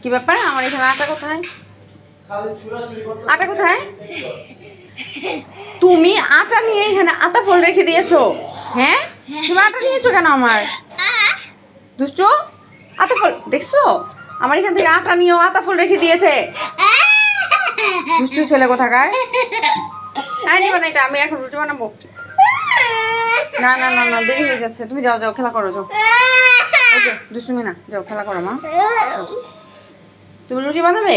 কি ব্যাপার? আমার এখানে আটা কোথায়? আটা কোথায়? তুমি আটা নিয়ে এখানে আটা ফল রেখে দিয়েছ। হ্যাঁ? তুমি আটা নিয়েছো কেন আমার? দুষ্ট, আতা ফল, দেখছ? আমার এখান থেকে আটা নিয়েও আতা ফুল রেখে দিয়েছে। দুষ্টু ছেলে কোথাকার? হ্যাঁ নিবা না এটা, আমি এখন রুটি বানাবো। না না না না, দেরি হয়ে যাচ্ছে। তুমি যাও যাও, খেলা করো, যাও। ওকে দুষ্টুমি না যাও খেলা করো মা। তুমি রুটি বানাবে?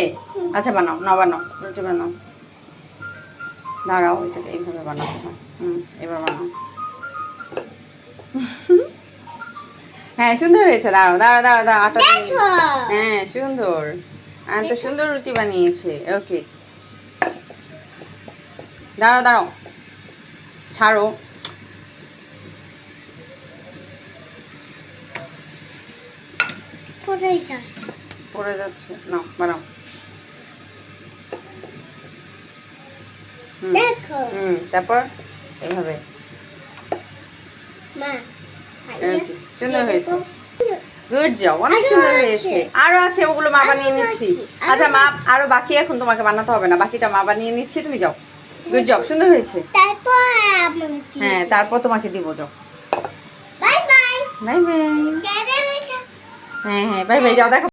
আচ্ছা বানাও না বানাও রুটি বানাও। দাঁড়াও এটাকে এইভাবে বানাতে হুম এবার বানাও। হ্যাঁ সুন্দর হয়েছে দাঁড়াও দাঁড়াও দাঁড়াও দাঁড়াও আটা হ্যাঁ সুন্দর। আর তো সুন্দর রুটি বানিয়েছে ওকে। দাঁড়াও দাঁড়াও। ছাড়ো। কোথায় যা পড়ে যাচ্ছে। না দেখো। হুম তারপর এভাবে। মা সুন্দর হয়েছে। গুড জব অনেক সুন্দর হয়েছে। আরও আছে ওগুলো মা বানিয়ে নিচ্ছি। আচ্ছা মা আরও বাকি এখন তোমাকে বানাতে হবে না। বাকিটা মা বানিয়ে নিচ্ছি তুমি যাও। গুড জব সুন্দর হয়েছে। তারপর হ্যাঁ তারপর তোমাকে দিব যাও। Bye bye. Bye bye. হ্যাঁ হ্যাঁ বাই বাই যাও দেখো